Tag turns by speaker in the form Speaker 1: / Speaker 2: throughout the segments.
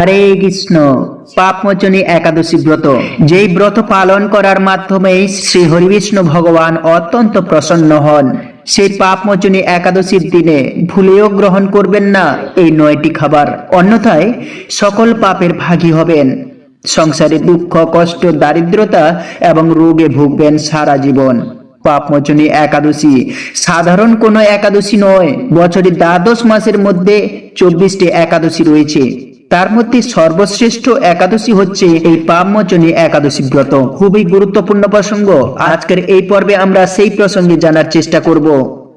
Speaker 1: হরে কৃষ্ণ, পাপমোচনী একাদশী ব্রত। যেই ব্রত পালন করার মাধ্যমে শ্রী হরিবিষ্ণু ভগবান অত্যন্ত প্রসন্ন হন। সেই পাপমোচনী একাদশীর দিনে ভুলেও গ্রহণ করবেন না এই নয়টি খাবার। অন্যথায় সকল পাপের ভাগী হবেন। সংসারে দুঃখ, কষ্ট, দারিদ্রতা এবং রোগে ভুগবেন সারা জীবন। পাপমোচনী একাদশী সাধারণ কোনো একাদশী নয় বছরের দ্বাদশ মাসের মধ্যে চব্বিশটি একাদশী রয়েছে। তার মধ্যে সর্বশ্রেষ্ঠ একাদশী হচ্ছে এই পাপমোচনী একাদশী ব্রত। খুবই গুরুত্বপূর্ণ প্রসঙ্গ। আজকের এই পর্বে আমরা সেই প্রসঙ্গে জানার চেষ্টা করব।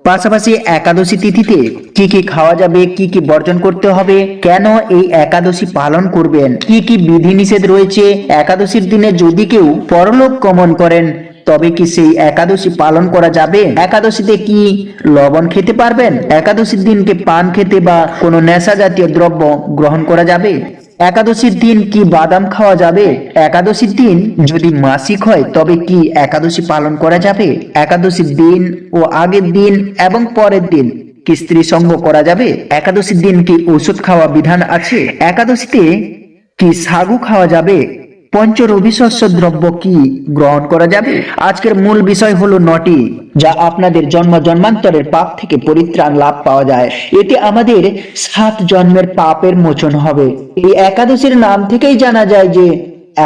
Speaker 1: পাশাপাশি একাদশী তিথিতে কি কি খাওয়া যাবে, কি কি বর্জন করতে হবে, কেন এই একাদশী পালন করবেন, কি কি বিধিনিষেধ রয়েছে, একাদশীর দিনে যদি কেউ পরলোক গমন করেন তবে কি সেই একাদশী পালন করা যাবে? একাদশীতে কি লবণ খেতে পারবেন? একাদশীর দিনকে পান খেতে বা কোনো নেশা জাতীয় দ্রব্য গ্রহণ করা যাবে? একাদশীর দিন কি বাদাম খাওয়া যাবে? একাদশীর দিন যদি মাসিক হয়, তবে কি একাদশী পালন করা যাবে? একাদশীর দিন ও আগের দিন এবং পরের দিন কি স্ত্রী সঙ্গ করা যাবে? একাদশীর দিন কি ওষুধ খাওয়া বিধান আছে? একাদশীতে কি সাগু খাওয়া যাবে? পঞ্চ রবিশস্য দ্রব্য কি গ্রহণ করা যাবে? আজকের মূল বিষয় হলো নটি, যা আপনাদের জন্ম জন্মান্তরের পাপ থেকে পরিত্রাণ লাভ পাওয়া যায়। এতে আমাদের সাত জন্মের পাপের মোচন হবে। এই একাদশীর নাম থেকেই জানা যায় যে,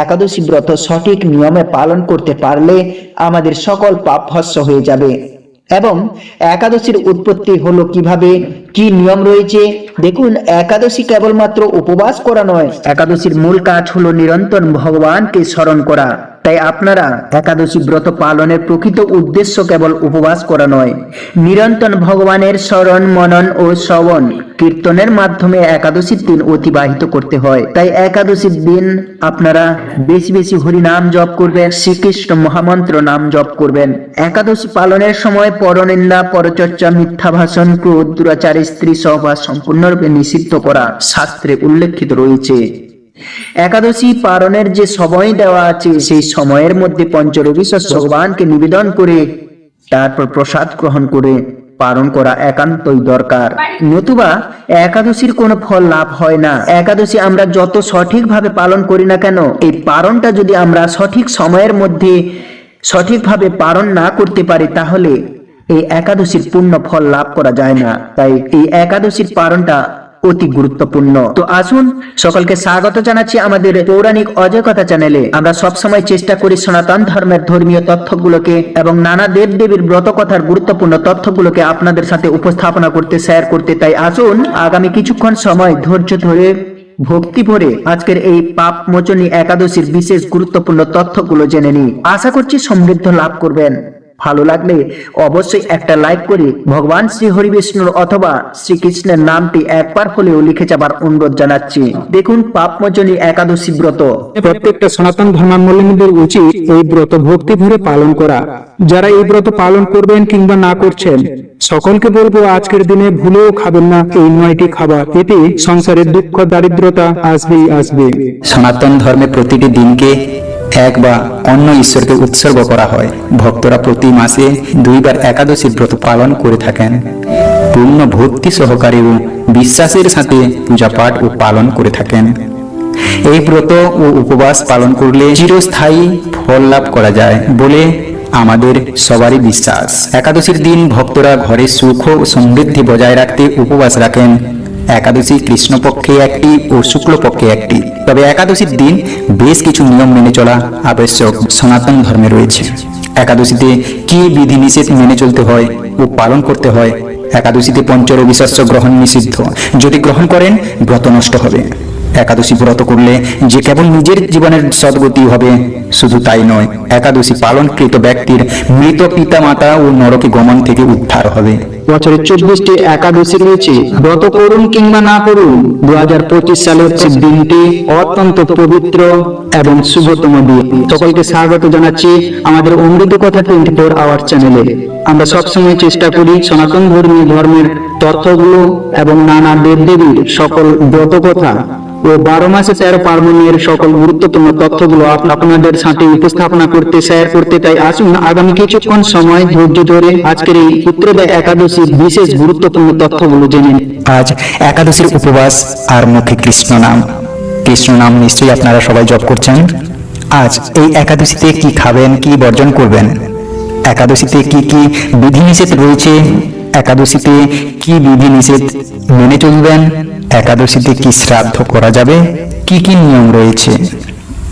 Speaker 1: একাদশী ব্রত সঠিক নিয়মে পালন করতে পারলে আমাদের সকল পাপ ভস্য হয়ে যাবে। এবং একাদশীর উৎপত্তি হলো কীভাবে? কি নিয়ম রয়েছে? দেখুন, একাদশী কেবলমাত্র উপবাস করা নয়, একাদশীর মূল কাজ হলো নিরন্তর ভগবানকে স্মরণ করা। তাই আপনারা একাদশী ব্রত পালনের প্রকৃত উদ্দেশ্য কেবল উপবাস করা নয়, নিরন্তর ভগবানের স্মরণ, মনন ও শ্রবণ কীর্তনের মাধ্যমে একাদশীর দিন অতিবাহিত করতে হয়। তাই একাদশীর দিন আপনারা বেশি বেশি হরি নাম জপ করবেন, শ্রীকৃষ্ণ মহামন্ত্র নাম জপ করবেন। একাদশী পালনের সময় পরনিন্দা, পরচর্চা মিথ্যা ভাষণ ক্রোধ, দুরাচারী স্ত্রী সহবাস সম্পূর্ণরূপে নিষিদ্ধ করা শাস্ত্রে উল্লেখিত রয়েছে। একাদশী পালনের যে সময় দেওয়া আছে, সেই সময়ের মধ্যে পঞ্চরবি ভগবানকে নিবেদন করে, তারপর প্রসাদ গ্রহণ করে পালন করা একান্তই দরকার। নতুবা একাদশীর কোনো ফল লাভ হয় না। একাদশী আমরা যত সঠিকভাবে পালন করি না কেন, এই পালনটা যদি আমরা সঠিক সময়ের মধ্যে সঠিকভাবে পালন না করতে পারি, তাহলে এই একাদশীর পূর্ণ ফল লাভ করা যায় না। তাই এই একাদশীর পালনটা অতি গুরুত্বপূর্ণ। তো আসুন, সকলকে স্বাগত জানাচ্ছি আমাদের পৌরাণিক অজয় কথা চ্যানেলে। আমরা সবসময় চেষ্টা করি সনাতন ধর্মের ধর্মীয় তথ্যগুলোকে এবং নানা দেব দেবীর ব্রত কথার গুরুত্বপূর্ণ তথ্যগুলোকে আপনাদের সাথে উপস্থাপনা করতে শেয়ার করতে। তাই আসুন, আগামী কিছুক্ষণ সময় ধৈর্য ধরে, ভক্তি ভরে আজকের এই পাপ মোচনী একাদশীর বিশেষ গুরুত্বপূর্ণ তথ্যগুলো জেনে নিই। আশা করছি সমৃদ্ধ লাভ করবেন। ভালো লাগলে অবশ্যই একটা লাইক করে ভগবান শ্রী হরি বিষ্ণুর অথবা শ্রীকৃষ্ণের নামটি একবার হলেও লিখে যাবার অনুরোধ জানাচ্ছি। দেখুন পাপমোচনী একাদশী ব্রত।
Speaker 2: প্রত্যেকটা সনাতন ধর্মাবলম্বীদের উচিত এই ব্রত ভক্তি ভরে পালন করা। যারা এই ব্রত পালন করবেন কিংবা না করছেন সকলকে বলব আজকের দিনে ভুলেও খাবেন না এই নয়টি খাবার। এতে সংসারের দুঃখ দারিদ্রতা আসবেই আসবে।
Speaker 3: সনাতন ধর্মে প্রতিটি দিনকে এক বা অন্য ঈশ্বরকে উৎসর্গ করা হয়। ভক্তরা প্রতি মাসে দুইবার একাদশী ব্রত পালন করে থাকেন। পূর্ণ ভক্তি সহকারে ও বিশ্বাসের সাথে পূজা পাঠ ও পালন করে থাকেন। এই ব্রত ও উপবাস পালন করলে চিরস্থায়ী ফল লাভ করা যায় বলে আমাদের সবারই বিশ্বাস। একাদশীর দিন ভক্তরা ঘরে সুখ ও সমৃদ্ধি বজায় রাখতে উপবাস রাখেন। একাদশী কৃষ্ণপক্ষে একটি ও শুক্লপক্ষে একটি। তবে একাদশীর দিন বেশ কিছু নিয়ম মেনে চলা আবশ্যক, সনাতন ধর্মে রয়েছে। একাদশীতে কি বিধিনিষেধ মেনে চলতে হয় ও পালন করতে হয়? একাদশীতে পঞ্চরবি শস্য গ্রহণ নিষিদ্ধ। যদি গ্রহণ করেন, ব্রত নষ্ট হবে। একাদশী ব্রত করলে যে কেবল নিজের জীবনের সদ্গতি হবে, শুধু তাই নয়, একাদশী পালনকৃত ব্যক্তির মৃত পিতা মাতা ও নরকে গমন থেকে উদ্ধার হবে।
Speaker 2: বছরে চব্বিশটি একাদশী রয়েছে। ব্রত করুন কিংবা না করুন দু হাজার পঁচিশ সালের সে দিনটি অত্যন্ত পবিত্র এবং শুভতম দিন। সকলকে স্বাগত জানাচ্ছি আমাদের অমৃত কথা টোয়েন্টি ফোর আওয়ার চ্যানেলে। আমরা সবসময় চেষ্টা করি সনাতন ধর্মীয় ধর্মের তথ্যগুলো এবং নানা দেব দেবীর সকল ব্রত কথা ও বারো মাসে তেরো পার্বণের সকল গুরুত্বপূর্ণ তথ্যগুলো আপনাদের সাথে উপস্থাপনা করতে শেয়ার করতে তাই আসুন আগামী কিছুক্ষণ সময় ধৈর্য ধরে আজকের এই পুত্রদয় একাদশীর বিশেষ গুরুত্বপূর্ণ তথ্যগুলো জেনে
Speaker 3: আজ একাদশীর উপবাস আর মুখে কৃষ্ণ নাম। কৃষ্ণ নাম নিশ্চয়ই আপনারা সবাই জপ করছেন। আজ এই একাদশীতে কি খাবেন, কি বর্জন করবেন? একাদশীতে কি কি বিধিনিষেধ রয়েছে? একাদশীতে কি বিধিনিষেধ মেনে চলবেন? একাদশীতে কি শ্রাদ্ধ করা যাবে? কি কি নিয়ম রয়েছে?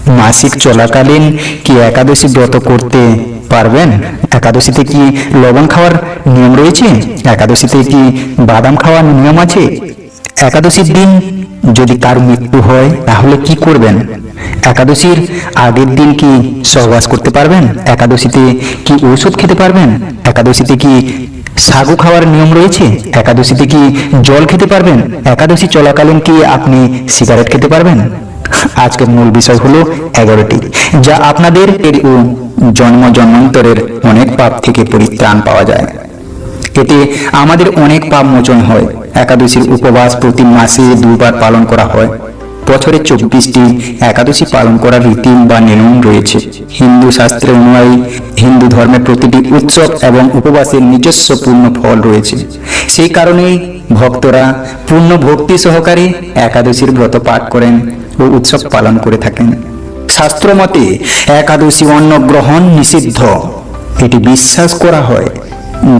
Speaker 3: মাসিক চলাকালীন কি একাদশী ব্রত করতে পারবেন? একাদশীতে কি লবণ খাওয়ার নিয়ম রয়েছে? একাদশীতে কি বাদাম খাওয়ার নিয়ম আছে? একাদশীর দিন যদি কার মৃত্যু হয়, তাহলে কি করবেন? একাদশীর আগের দিন কি সহবাস করতে পারবেন? একাদশীতে কি ঔষধ খেতে পারবেন? একাদশীতে কি সাগু খাওয়ার নিয়ম রয়েছে? একাদশীতে কি জল খেতে পারবেন? একাদশী চলাকালীন কি আপনি সিগারেট খেতে পারবেন? আজকের মূল বিষয় হলো এগারোটি, যা আপনাদের এর জন্ম জন্মান্তরের অনেক পাপ থেকে পরিত্রাণ পাওয়া যায়। এতে আমাদের অনেক পাপ মোচন হয়। একাদশীর উপবাস প্রতি মাসে দুবার পালন করা হয়। বছরে চব্বিশটি একাদশী পালন করার রীতি বা নিয়ম রয়েছে। হিন্দু শাস্ত্রে অনুযায়ী হিন্দু ধর্মের প্রতিটি উৎসব এবং উপবাসের নিজস্ব পূর্ণ ফল রয়েছে। সেই কারণেই ভক্তরা পূর্ণ ভক্তি সহকারে একাদশীর ব্রত পাঠ করেন ও উৎসব পালন করে থাকেন। শাস্ত্র মতে, একাদশী অন্ন গ্রহণ নিষিদ্ধ। এটি বিশ্বাস করা হয়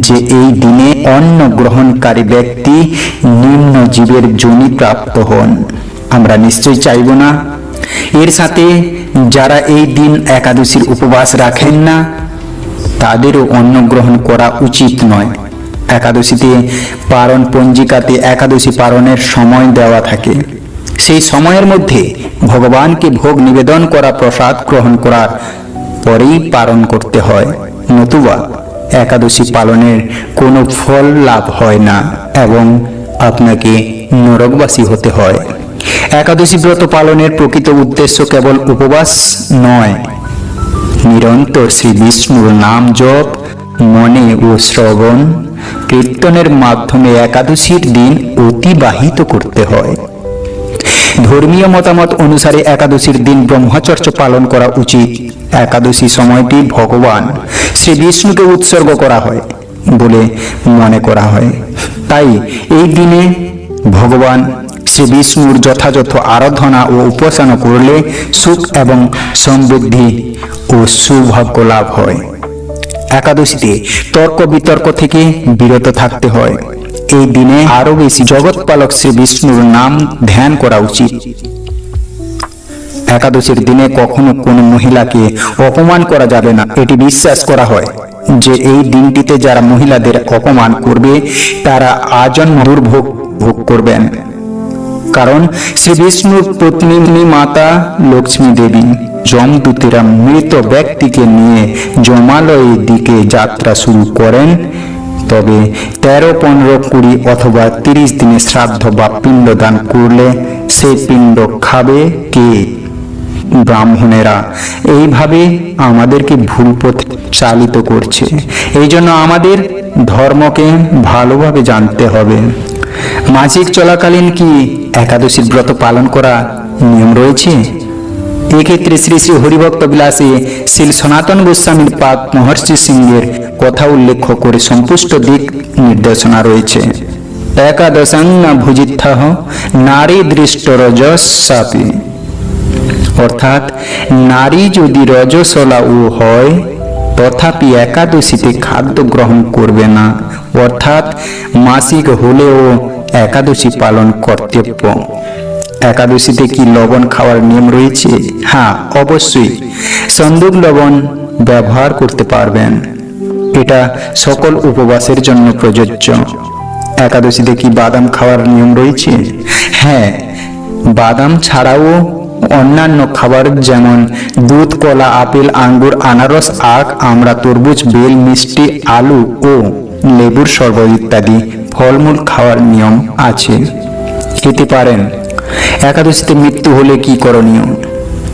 Speaker 3: যে এই দিনে অন্ন গ্রহণকারী ব্যক্তি নিম্ন জীবের জনি প্রাপ্ত হন। আমরা নিশ্চয়ই চাইব না। এর সাথে যারা এই দিন একাদশীর উপবাস রাখেন না, তাদেরও অন্ন গ্রহণ করা উচিত নয়। একাদশীতে পারণ পঞ্জিকাতে একাদশী পালনের সময় দেওয়া থাকে। সেই সময়ের মধ্যে ভগবানকে ভোগ নিবেদন করা, প্রসাদ গ্রহণ করার পরেই পালন করতে হয়। নতুবা একাদশী পালনের কোনো ফল লাভ হয় না এবং আপনাকে নরকবাসী হতে হয়। একাদশী ব্রত পালনের প্রকৃত উদ্দেশ্য কেবল উপবাস নয়। নিরন্তর শ্রী বিষ্ণুর নাম জপ, মনে ও শ্রবণ, কীর্তনের মাধ্যমে একাদশীর দিন অতিবাহিত করতে হয়। ধর্মীয় মতামত অনুসারে একাদশীর দিন ব্রহ্মচর্য পালন করা উচিত। একাদশী সময়টি ভগবান শ্রী বিষ্ণুকে উৎসর্গ করা হয় বলে মনে করা হয়। তাই এই দিনে ভগবান শ্রী বিষ্ণুর যথাযথ আরাধনা ও উপাসনা করলে সুখ এবং সমৃদ্ধি ও সৌভাগ্য লাভ হয়। একাদশীতে তর্ক বিতর্ক থেকে বিরত থাকতে হয়। এই দিনে আরও বেশি জগৎপালক শ্রী বিষ্ণুর নাম ধ্যান করা উচিত। একাদশীর দিনে কখনো কোনো মহিলাকে অপমান করা যাবে না, এটি বিশ্বাস করা হয় যে এই দিনটিতে যারা মহিলাদের অপমান করবে, তারা আজন্ম দুর্ভোগ ভোগ করবেন। কারণ শ্রী বিষ্ণুর পত্নী মাতা লক্ষ্মী দেবী যমদূতেরা মৃত ব্যক্তিকে নিয়ে জমালয়ের দিকে যাত্রা শুরু করেন। তবে তেরো, পনেরো, কুড়ি অথবা তিরিশ দিনে শ্রাদ্ধ বা পিণ্ডদান করলে সেই পিণ্ড খাবে কে? ব্রাহ্মণেরা, এইভাবে আমাদেরকে ভুল পথে চালিত করছে। এই জন্য আমাদের ধর্মকে ভালোভাবে জানতে হবে। মাসিক চলাকালীন কি একাদশীর ব্রত পালন করা নিয়ম রয়েছে? এক্ষেত্রে শ্রী শ্রী হরিভক্ত বিলাসে শ্রী সনাতন গোস্বামীর পাক মহর্ষি সিংহের কথা উল্লেখ করে সম্পুষ্ট দিক নির্দেশনা রয়েছে। একাদশাং না ভুজিত্থ নারী দৃষ্ট রজস্বাপী অর্থাৎ নারী যদি রজসলা ও হয়, তথাপি একাদশীতে খাদ্য গ্রহণ করবে না। অর্থাৎ মাসিক হলেও একাদশী পালন কর্তব্য। একাদশীতে কি লবণ খাওয়ার নিয়ম রয়েছে? হ্যাঁ অবশ্যই। সন্দুক লবণ ব্যবহার করতে পারবেন। এটা সকল উপবাসের জন্য প্রযোজ্য। একাদশীতে কি বাদাম খাওয়ার নিয়ম রয়েছে? হ্যাঁ বাদাম ছাড়াও অন্যান্য খাবার যেমন দুধ, কলা, আপেল, আঙ্গুর, আনারস, আখ আমরা তরমুজ, বেল, মিষ্টি, আলু ও লেবুর শরবত ইত্যাদি ফলমূল খাওয়ার নিয়ম আছে। খেতে পারেন। একাদশীতে মৃত্যু হলে কি করণীয়?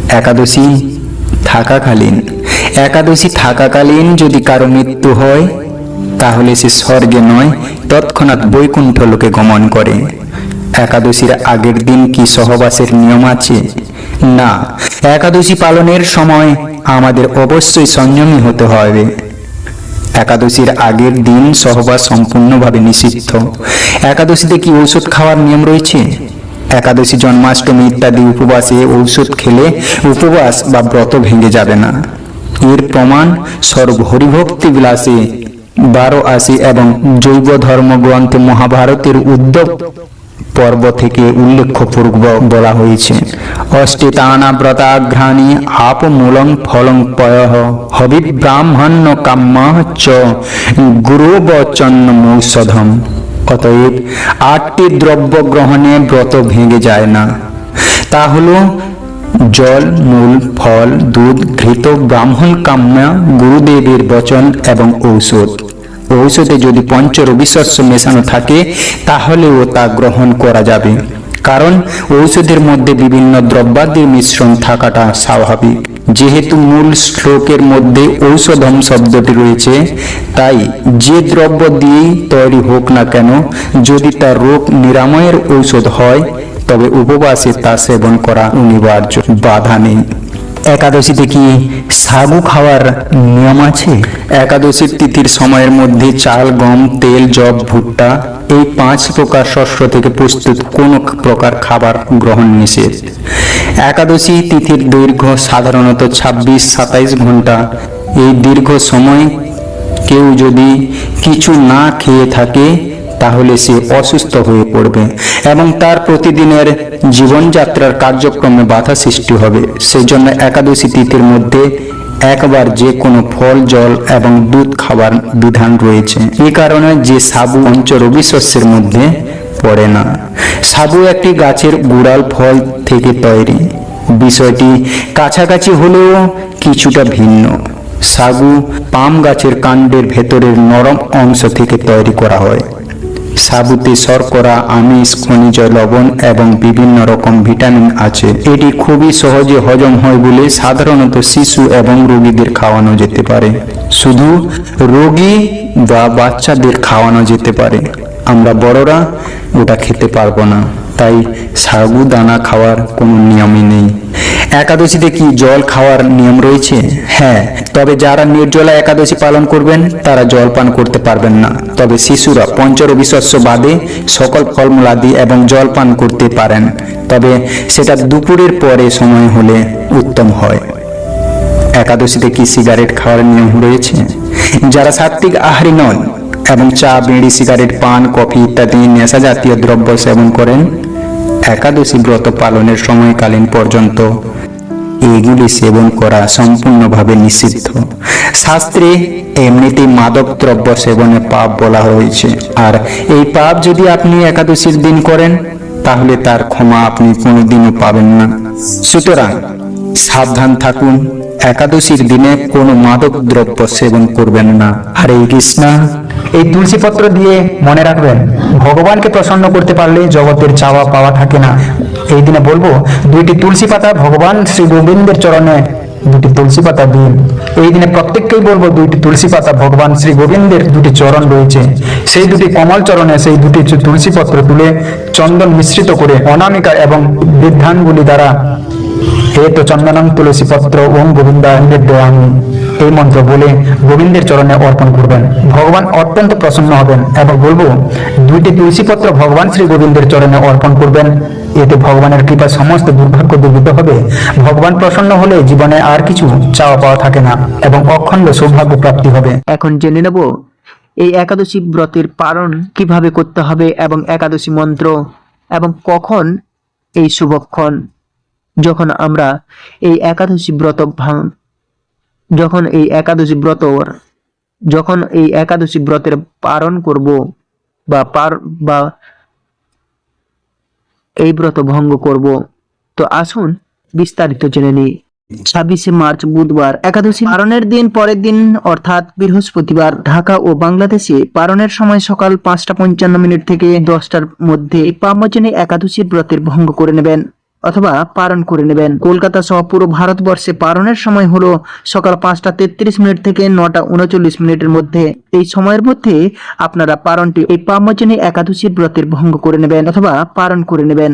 Speaker 3: একাদশী থাকাকালীন। একাদশী থাকাকালীন যদি কারও মৃত্যু হয়, তাহলে সে স্বর্গে নয়, তৎক্ষণাৎ বৈকুণ্ঠ লোকে গমন করে। একাদশীর আগের দিন কি সহবাসের নিয়ম আছে? না। একাদশী পালনের সময় আমাদের অবশ্যই সংযমী হতে হবে। একাদশীর আগের দিন সহবাস সম্পূর্ণভাবে নিষিদ্ধ। একাদশীতে কি ঔষধ খাওয়ার নিয়ম রয়েছে? একাদশী জন্মাষ্টমী ইত্যাদি উপবাসে ঔষধ খেলে উপবাস বা ব্রত ভেঙে যাবে না। এর প্রমাণ সর্ব হরিভক্তি বিলাসে, বারো আশি এবং জৈব ধর্মগ্রন্থে মহাভারতের উদ্যোগ পর্ব থেকে উল্লেখপূর্বক বলা হয়েছে। অষ্টিতানা ব্রতাঘ্রাণী আপমূলং ফলং পয়ঃ হবিব্রাহ্মণ্য কাম্য চ গুরুবচন্নমৌষধম। অতএব আটটি দ্রব্য গ্রহণে ব্রত ভেঙে যায় না। তা হলো জল, মূল, ফল, দুধ, ঘৃত, ব্রাহ্মণ কাম্য, গুরুদেবের বচন এবং ঔষধ। ঔষধে যদি পঞ্চ রবিশস্য মেশানো থাকে, তাহলেও তা গ্রহণ করা যাবে। কারণ, ঔষধের মধ্যে বিভিন্ন দ্রব্যাদির মিশ্রণ থাকাটা স্বাভাবিক। যেহেতু মূল শ্লোকের মধ্যে ঔষধম শব্দটি রয়েছে, তাই যে দ্রব্য দিয়েই তৈরি হোক না কেন, যদি তা রোগ নিরাময়ের ঔষধ হয়, তবে উপবাসে তা সেবন করা অনিবার্য, বাধা নেই। একাদশীতে কি সাগু খাওয়ার নিয়ম আছে? একাদশীর তিথির সময়ের মধ্যে চাল, গম, তেল জব ভুট্টা এই পাঁচ প্রকার শস্য থেকে প্রস্তুত কোনো প্রকার খাবার গ্রহণ নিষেধ? একাদশী তিথির দৈর্ঘ্য সাধারণত ছাব্বিশ, সাতাইশ ঘণ্টা। এই দীর্ঘ সময় কেউ যদি কিছু না খেয়ে থাকে তাহলে সে অসুস্থ হয়ে পড়বে এবং তার প্রতিদিনের জীবনযাত্রার কার্যক্রমে বাধা সৃষ্টি হবে। সেই জন্য একাদশী তিথির মধ্যে একবার যে কোনো ফল, জল এবং দুধ খাবার বিধান রয়েছে। এই কারণে যে সাবু পঞ্চ রবি শস্যের মধ্যে পড়ে না। সাবু একটি গাছের গুড়াল ফল থেকে তৈরি। বিষয়টি কাছাকাছি হলেও কিছুটা ভিন্ন। সাগু পাম গাছের কাণ্ডের ভেতরের নরম অংশ থেকে তৈরি করা হয়। সাবুতে, শর্করা, আমিষ, খনিজ, লবণ এবং বিভিন্ন রকম ভিটামিন আছে। এটি খুবই সহজে হজম হয় বলে সাধারণত শিশু এবং রোগীদের খাওয়ানো যেতে পারে। শুধু রোগী বা বাচ্চাদের খাওয়ানো যেতে পারে। আমরা বড়রা ওটা খেতে পারব না। তাই সাগু দানা খাওয়ার কোনো নিয়মই নেই। একাদশীতে কি জল খাওয়ার নিয়ম রয়েছে? হ্যাঁ তবে যারা নির্জলা একাদশী পালন করবেন, তারা জল পান করতে পারবেন না। তবে শিশুরা পঞ্চরবি শস্য বাদে সকল ফলমূলাদি এবং জল পান করতে পারেন। তবে সেটা দুপুরের পরে সময় হলে উত্তম হয়। একাদশীতে কি সিগারেট খাওয়ার নিয়ম রয়েছে? যারা সাত্বিক আহারী নন এবং চা, বিড়ি, সিগারেট, পান, কফি ইত্যাদি নেশা জাতীয় দ্রব্য সেবন করেন একাদশী ব্রত পালনের সময়কালীন পর্যন্ত এগুলি সেবন করা সম্পূর্ণভাবে নিষিদ্ধ। শাস্ত্রে এমনিতেই মাদক দ্রব্য সেবনে পাপ বলা হয়েছে। আর এই পাপ যদি আপনি একাদশীর দিন করেন, তাহলে তার ক্ষমা আপনি কোনোদিনও পাবেন না। সুতরাং সাবধান থাকুন, একাদশীর দিনে কোনো মাদক দ্রব্য সেবন করবেন না। হরে কৃষ্ণা।
Speaker 2: এই তুলসী পত্র দিয়ে মনে রাখবেন, ভগবানকে প্রসন্ন করতে পারলে জগতের চাওয়া পাওয়া থাকে না। এই দিনে বলব, দুইটি তুলসী পাতা ভগবান শ্রী গোবিন্দের চরণে, দুটি তুলসী পাতা দিন। এই দিনে প্রত্যেককেই বলব, দুইটি তুলসী পাতা ভগবান শ্রী গোবিন্দের দুটি চরণ রয়েছে। সেই দুটি কমল চরণে সেই দুটি তুলসী পত্র তুলে চন্দন মিশ্রিত করে অনামিকা এবং বৃদ্ধাঙ্গুলি দ্বারা, হে তো চন্দনম তুলসী পত্র ওম গোবিন্দা নির্দয়ামি এই মন্ত্র বলে গোবিন্দের চরণে অর্পণ করবেন। ভগবান অত্যন্ত প্রসন্ন হবেন এবং বলব, দুইটি তুলসী পত্র ভগবান শ্রী গোবিন্দের চরণে অর্পণ করবেন। এতে ভগবানের কৃপা সমস্ত দুর্ভাগ্য দূরীত হবে। ভগবান প্রসন্ন হলে জীবনে আর কিছু চাওয়া পাওয়া থাকে না এবং অখণ্ড সৌভাগ্য প্রাপ্তি হবে।
Speaker 1: এখন জেনে নেব, এই একাদশী ব্রতের পালন কীভাবে করতে হবে এবং একাদশী মন্ত্র এবং কখন এই শুভক্ষণ যখন আমরা এই একাদশী ব্রত যখন এই একাদশী ব্রত যখন এই একাদশী ব্রতের পালন করব বা পার, বা এই ব্রত ভঙ্গ করব, তো আসুন বিস্তারিত জেনে নিই। ছাব্বিশে মার্চ বুধবার একাদশী পালনের দিন পরের দিন, অর্থাৎ বৃহস্পতিবার, ঢাকা ও বাংলাদেশে পালনের সময় সকাল পাঁচটা পঞ্চান্ন মিনিট থেকে দশটার মধ্যে পামচনে একাদশীর ব্রতের ভঙ্গ করে নেবেন। অথবা পালন করে নেবেন। কলকাতা সহ পুরো ভারতবর্ষে পালনের সময় হলো সকাল পাঁচটা তেত্রিশ মিনিট থেকে নটা উনচল্লিশ মিনিটের মধ্যে। এই সময়ের মধ্যে আপনারা পালনটি এই পামচনে একাদশীর ব্রতের ভঙ্গ করে নেবেন অথবা পালন করে নেবেন।